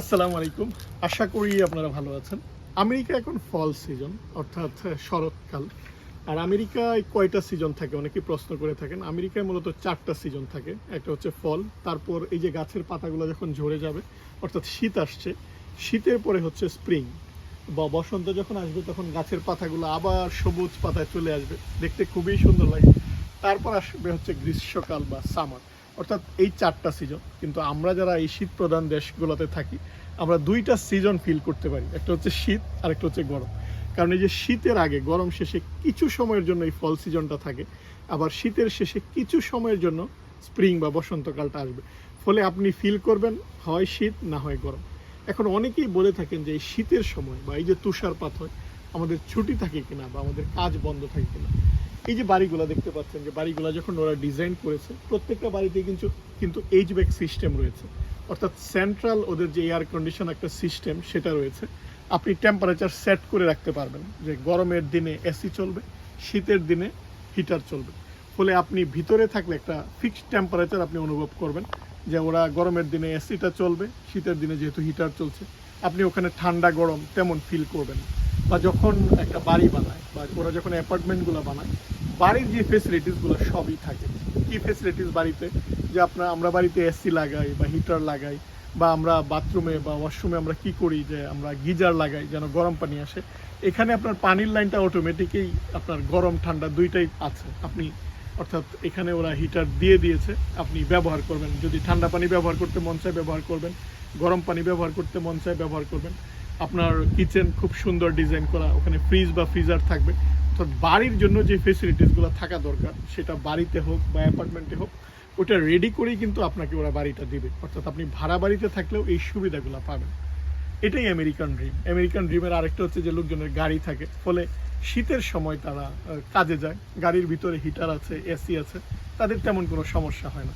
আসসালামু আলাইকুম। আশা করি আপনারা ভালো আছেন। আমেরিকা এখন ফল সিজন অর্থাৎ শরৎকাল। আর আমেরিকায় কয়টা সিজন থাকে? অনেকেই প্রশ্ন করে থাকেন। আমেরিকায় মূলত চারটা সিজন থাকে। একটা হচ্ছে ফল তারপর এই যে গাছের পাতাগুলো যখন ঝরে যাবে, অর্থাৎ শীত আসছে, শীতের পরে হচ্ছে স্প্রিং বা বসন্ত যখন আসবে, তখন গাছের পাতাগুলো আবার সবুজ পাতায় চলে আসবে। দেখতে খুবই সুন্দর লাগে। তারপর আসবে হচ্ছে গ্রীষ্মকাল বা সামার অর্থাৎ এই চারটা সিজন কিন্তু আমরা যারা এই শীত প্রধান দেশগুলোতে থাকি, আমরা দুইটা সিজন ফিল করতে পারি। একটা হচ্ছে শীত আর একটা হচ্ছে গরম। কারণ এই যে শীতের আগে, গরম শেষে কিছু সময়ের জন্য এই ফল সিজনটা থাকে, আবার শীতের শেষে কিছু সময়ের জন্য স্প্রিং বা বসন্তকালটা আসবে। ফলে আপনি ফিল করবেন, হয় শীত না হয় গরম। এখন অনেকেই বলে থাকেন যে এই শীতের সময় বা এই যে তুষারপাত হয়, আমাদের ছুটি থাকে কিনা বা আমাদের কাজ বন্ধ থাকে কিনা। এই যে বাড়িগুলো দেখতে পাচ্ছেন, যে বাড়িগুলো যখন ওরা ডিজাইন করেছে, প্রত্যেকটা বাড়িতে কিন্তু কিন্তু এইচ ব্যাক সিস্টেম রয়েছে। অর্থাৎ সেন্ট্রাল ওদের যে এয়ার কন্ডিশন একটা সিস্টেম সেটা রয়েছে। আপনি টেম্পারেচার সেট করে রাখতে পারবেন, যে গরমের দিনে এসি চলবে, শীতের দিনে হিটার চলবে। ফলে আপনি ভিতরে থাকলে একটা ফিক্সড টেম্পারেচার আপনি অনুভব করবেন, যে ওরা গরমের দিনে এসিটা চলবে, শীতের দিনে যেহেতু হিটার চলছে, আপনি ওখানে ঠান্ডা গরম তেমন ফিল করবেন। বা যখন একটা বাড়ি বানায় বা ওরা যখন অ্যাপার্টমেন্টগুলো বানায়, বাড়ির যে ফেসিলিটিসগুলো সবই থাকে। কি ফেসিলিটিস বাড়িতে? যে আপনার, আমরা বাড়িতে এসি লাগাই বা হিটার লাগাই বা আমরা বাথরুমে বা ওয়াশরুমে আমরা কি করি যে আমরা গিজার লাগাই যেন গরম পানি আসে। এখানে আপনার পানির লাইনটা অটোমেটিকই আপনার গরম, ঠান্ডা দুইটাই আছে। আপনি, অর্থাৎ এখানে ওরা হিটার দিয়ে দিয়েছে, আপনি ব্যবহার করবেন। যদি ঠান্ডা পানি ব্যবহার করতে মন চায় ব্যবহার করবেন, গরম পানি ব্যবহার করতে মন চায় ব্যবহার করবেন। আপনার কিচেন খুব সুন্দর ডিজাইন করা, ওখানে ফ্রিজ বা ফ্রিজার থাকবে। অর্থাৎ বাড়ির জন্য যে ফেসিলিটিসগুলো থাকা দরকার, সেটা বাড়িতে হোক বা অ্যাপার্টমেন্টে হোক, ওটা রেডি করেই কিন্তু আপনাকে ওরা বাড়িটা দিবে। অর্থাৎ আপনি ভাড়া বাড়িতে থাকলেও এই সুবিধাগুলো পাবেন। এটাই আমেরিকান ড্রিম আমেরিকান ড্রিমের আরেকটা হচ্ছে যে লোকজনের গাড়ি থাকে, ফলে শীতের সময় তারা কাজে যায়। গাড়ির ভিতরে হিটার আছে এসি আছে, তাদের তেমন কোনো সমস্যা হয় না।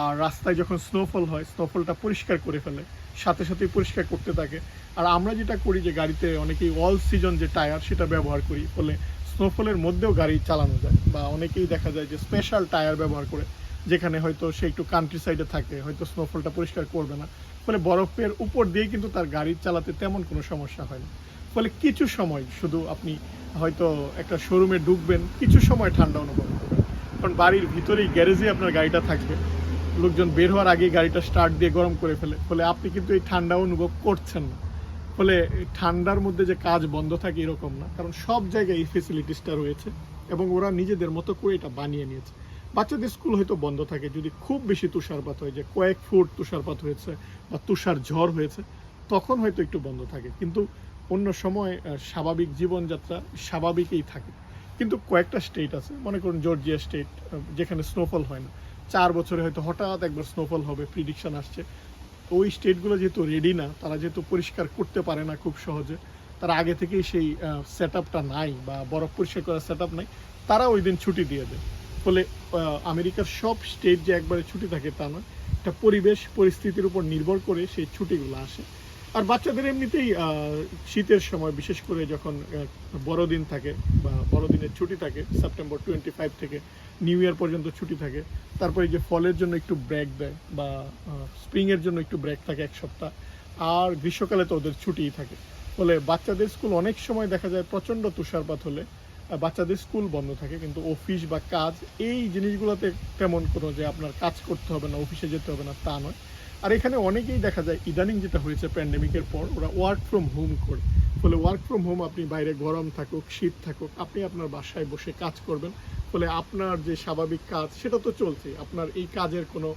আর রাস্তায় যখন স্নোফল হয় স্নোফলটা পরিষ্কার করে ফেলে সাথে সাথেই পরিষ্কার করতে থাকে। আর আমরা যেটা করি যে গাড়িতে অনেকেই অল সিজন যে টায়ার সেটা ব্যবহার করি, ফলে স্নোফলের মধ্যেও গাড়ি চালানো যায় বা অনেকেই দেখা যায় যে স্পেশাল টায়ার ব্যবহার করে, যেখানে হয়তো সে একটু কান্ট্রি সাইডে থাকে, হয়তো স্নোফলটা পরিষ্কার করবে না। ফলে বরফের উপর দিয়ে কিন্তু তার গাড়ি চালাতে তেমন কোনো সমস্যা হয় না। ফলে কিছু সময় শুধু আপনি হয়তো একটা শোরুমে ঢুকবেন, কিছু সময় ঠান্ডা অনুভব করবেন। কারণ বাড়ির ভিতরেই গ্যারেজে আপনার গাড়িটা থাকবে। লোকজন বের হওয়ার আগেই গাড়িটা স্টার্ট দিয়ে গরম করে ফেলে। ফলে আপনি কিন্তু এই ঠান্ডা অনুভব করছেন না। ফলে ঠান্ডার মধ্যে যে কাজ বন্ধ থাকে এরকম না। কারণ সব জায়গায় এই ফেসিলিটিসটা রয়েছে এবং ওরা নিজেদের মতো করে এটা বানিয়ে নিয়েছে। বাচ্চাদের স্কুল হয়তো বন্ধ থাকে, যদি খুব বেশি তুষারপাত হয়, যে কয়েক ফুট তুষারপাত হয়েছে বা তুষার ঝড় হয়েছে, তখন হয়তো একটু বন্ধ থাকে। কিন্তু অন্য সময় স্বাভাবিক জীবনযাত্রা স্বাভাবিকই থাকে। কিন্তু কয়েকটা স্টেট আছে, মনে করুন জর্জিয়া স্টেট যেখানে স্নোফল হয় না। চার বছরে হয়তো হঠাৎ একবার স্নোফল হবে প্রিডিকশান আসছে। ওই স্টেটগুলো যেহেতু রেডি না, তারা যেহেতু পরিষ্কার করতে পারে না খুব সহজে, তারা আগে থেকেই সেই সেট নাই বা বরফ পরিষ্কার করার সেট নাই, তারা ওই দিন ছুটি দিয়ে দেয়। ফলে আমেরিকার সব স্টেট যে একবারে ছুটি থাকে তা নয়, একটা পরিবেশ, পরিস্থিতির উপর নির্ভর করে সেই ছুটিগুলো আসে। আর বাচ্চাদের এমনিতেই শীতের সময়, বিশেষ করে যখন বড়দিন থাকে বা বড়দিনের ছুটি থাকে সেপ্টেম্বর টোয়েন্টি ফাইভ থেকে নিউ ইয়ার পর্যন্ত ছুটি থাকে, তারপরে যে ফলের জন্য একটু ব্রেক দেয় বা স্প্রিংয়ের জন্য একটু ব্রেক থাকে এক সপ্তাহ, আর গ্রীষ্মকালে তো ওদের ছুটিই থাকে। ফলে বাচ্চাদের স্কুল অনেক সময় দেখা যায় প্রচণ্ড তুষারপাত হলে বাচ্চাদের স্কুল বন্ধ থাকে, কিন্তু অফিস বা কাজ, এই জিনিসগুলোতে তেমন কোনো যে আপনার কাজ করতে হবে না অফিসে যেতে হবে না, তা নয়। আর এখানে অনেকেই দেখা যায়, ইদানিং যেটা হয়েছে প্যান্ডেমিকের পর, ওরা ওয়ার্ক ফ্রম হোম করে। ফলে ওয়ার্ক ফ্রম হোম আপনি বাইরে গরম থাকুক, শীত থাকুক, আপনি আপনার বাসায় বসে কাজ করবেন। ফলে আপনার যে স্বাভাবিক কাজ, সেটা তো চলছেই, আপনার এই কাজের কোনো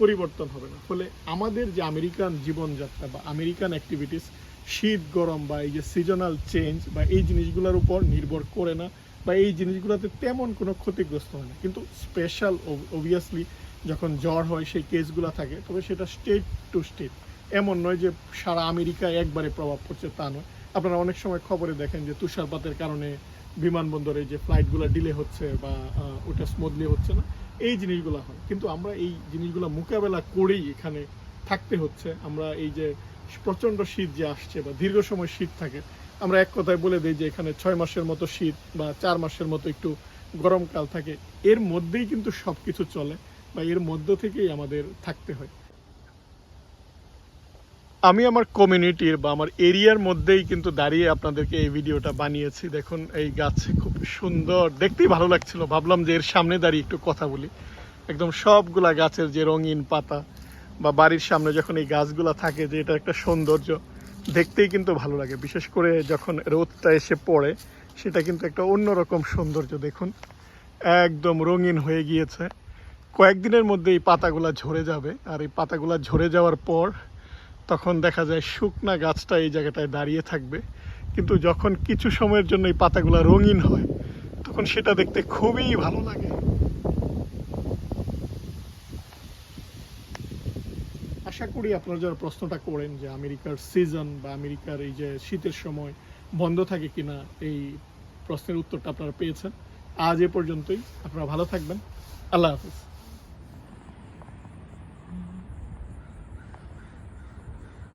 পরিবর্তন হবে না। ফলে আমাদের যে আমেরিকান জীবনযাত্রা বা আমেরিকান অ্যাক্টিভিটিস শীত, গরম বা এই যে সিজনাল চেঞ্জ বা এই জিনিসগুলোর উপর নির্ভর করে না, বা এই জিনিসগুলোতে তেমন কোনো ক্ষতিগ্রস্ত হয় না। কিন্তু স্পেশাল অবভিয়াসলি যখন জ্বর হয় সেই কেসগুলো থাকে, তবে সেটা স্টেট টু স্টেট এমন নয় যে সারা আমেরিকায় একবারে প্রভাব পড়ছে, তা নয়। আপনারা অনেক সময় খবরে দেখেন যে তুষারপাতের কারণে বিমানবন্দরে যে ফ্লাইটগুলো ডিলে হচ্ছে বা ওটা স্মুথলি হচ্ছে না। এই জিনিসগুলো হয়। কিন্তু আমরা এই জিনিসগুলো মোকাবেলা করেই এখানে থাকতে হচ্ছে। আমরা এই যে প্রচণ্ড শীত যে আসছে বা দীর্ঘ সময় শীত থাকে, আমরা এক কথায় বলে দিই যে এখানে ছয় মাসের মতো শীত বা চার মাসের মতো একটু গরমকাল থাকে। এর মধ্যেই কিন্তু সব কিছু চলে। বা এর মধ্য থেকেই আমাদের থাকতে হয়। আমি আমার কমিউনিটির বা আমার এরিয়ার মধ্যেই কিন্তু দাঁড়িয়ে আপনাদেরকে এই ভিডিওটা বানিয়েছি। দেখুন, এই গাছ খুব সুন্দর। দেখতেই ভালো লাগছিল। ভাবলাম যে এর সামনে দাঁড়িয়ে একটু কথা বলি। একদম সবগুলা গাছের যে রঙিন পাতা বা বাড়ির সামনে যখন এই গাছগুলা থাকে যে এটা একটা সৌন্দর্য, দেখতেই কিন্তু ভালো লাগে। বিশেষ করে যখন রোদটা এসে পড়ে, সেটা কিন্তু একটা অন্যরকম সৌন্দর্য। দেখুন, একদম রঙিন হয়ে গিয়েছে। কয়েকদিনের মধ্যে এই পাতাগুলা ঝরে যাবে। আর এই পাতাগুলা ঝরে যাওয়ার পর তখন দেখা যায় শুকনা গাছটা এই জায়গাটায় দাঁড়িয়ে থাকবে। কিন্তু যখন কিছু সময়ের জন্য এই পাতাগুলা রঙিন হয়, তখন সেটা দেখতে খুবই ভালো লাগে। আশা করি আপনারা যারা প্রশ্নটা করেন যে আমেরিকার সিজন বা আমেরিকার এই যে শীতের সময় বন্ধ থাকে কিনা, এই প্রশ্নের উত্তরটা আপনারা পেয়েছেন। আজ এ পর্যন্তই। আপনারা ভালো থাকবেন। আল্লাহ হাফিজ।